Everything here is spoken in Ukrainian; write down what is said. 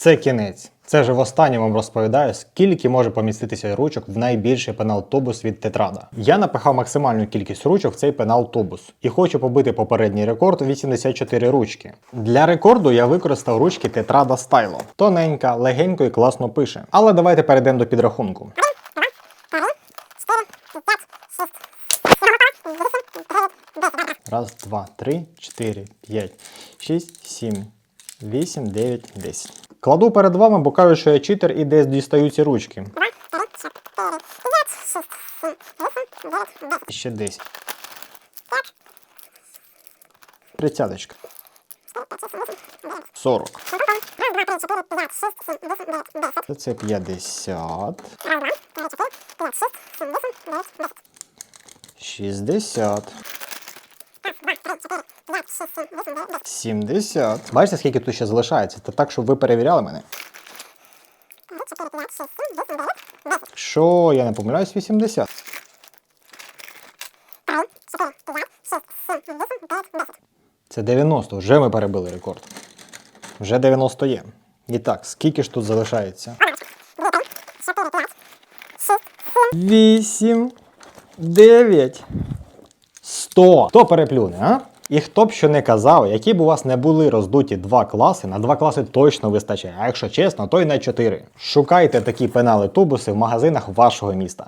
Це кінець. Це вже востаннє вам розповідаю, скільки може поміститися ручок в найбільший пенал-тубус від тетрада. Я напихав максимальну кількість ручок в цей пенал-тубус і хочу побити попередній рекорд 84 ручки. Для рекорду я використав ручки тетрада Stylo. Тоненька, легенько і класно пише. Але давайте перейдемо до підрахунку. Раз, два, три, чотири, п'ять, шість, сім, вісім, дев'ять, десять. Кладу перед вами, бо кажу, що я читер і десь дістаю ці ручки. Ще десять. Тридцяточка. Сорок. Це п'ятдесят. Шістдесят. Сімдесят. Бачите, скільки тут ще залишається? Це так, щоб ви перевіряли мене. Що, я не помиляюсь, 80. Це 90, вже ми перебили рекорд. Вже 90 є. І так, скільки ж тут залишається? 8, 9, 100. Хто переплюне, а? І хто б що не казав, які б у вас не були роздуті два класи, на два класи точно вистачає. А якщо чесно, то й на чотири. Шукайте такі пенали тубуси в магазинах вашого міста.